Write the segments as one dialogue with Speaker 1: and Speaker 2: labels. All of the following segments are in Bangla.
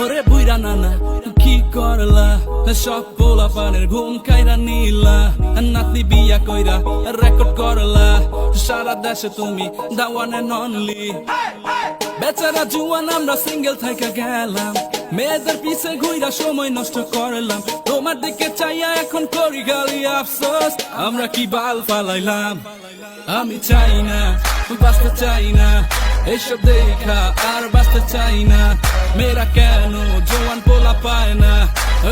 Speaker 1: ওরে বুইরা নানা, কি করলা? সব পোলা পানের ঘুম খাইরা নিলা। নাতনি বিয়া কইরা রেকর্ড করলা। সারা দেশে তুমি দাওয়ানে ননলি। বেচারা জুয়ান, আমরা সিঙ্গেল থেকে গেলাম। মেয়েদের পিছে ঘুইরা সময় নষ্ট করলাম। তোমার দিকে চাইয়া এখন করি গালি আফসোস। আমরা কি বাল ফালাইলাম? আমি চাই না, বাঁচতে চাই না। এসব দেখা আর বাঁচতে চাই না মেয়েরা কেন জোয়ান পোলা পায় না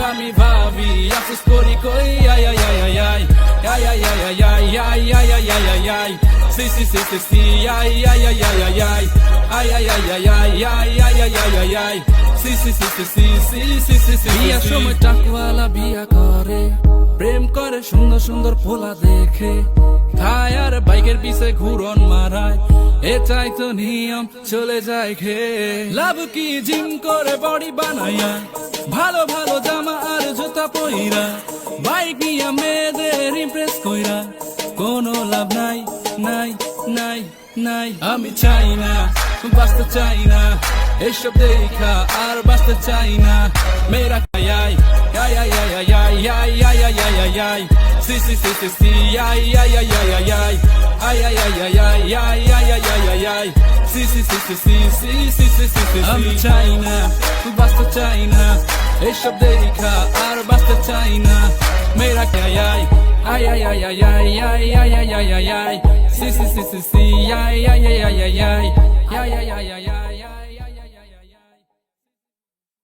Speaker 1: আমি ভাবি আফসোস করি কই আই আই আই আই আই আই আই আই আই আই আই আই আই আই আই আই সি সি সি সি সি আই আই আই আই আই আই আই আই আই আই আই আই আই আই আই আই আই সি সি সি সি সি সি সি সি সি বিয়ার সময় টাকওয়ালা বিয়া করে প্রেম করে সুন্দর সুন্দর পোলা দেখে খায় আর বাইকের পিছে ঘুরন মারায় এটাই তো নিয়ম চলে যায় খে লাভ কি জিম করে বডি বানাইয়া ভালো ভালো জামা আর জুতা পইরা বাইক নিয়ে মেয়েদের ইমপ্রেস কইরা কোনো লাভ নাই নাই নাই নাই আমি চাই না বাঁচতে চাই না এসব দেখা আর বাঁচতে চাই না মেয়েরা আই আই আই আই আই আই আই আই আই আই আই আই সি সি সি সি সি আই আই আই আই আই আই আই আই আই আই আই আই আই সি সি সি সি সি সি সি সি সি সি আমি চাই না বাঁচতে চাই না এসব দেখা আর বাঁচতে চাই না মেয়েরা আই আই Ay ay ay ay ay ay ay ay ay ay ay Si si si si si ay ay ay ay ay ay ay ay ay ay ay ay ay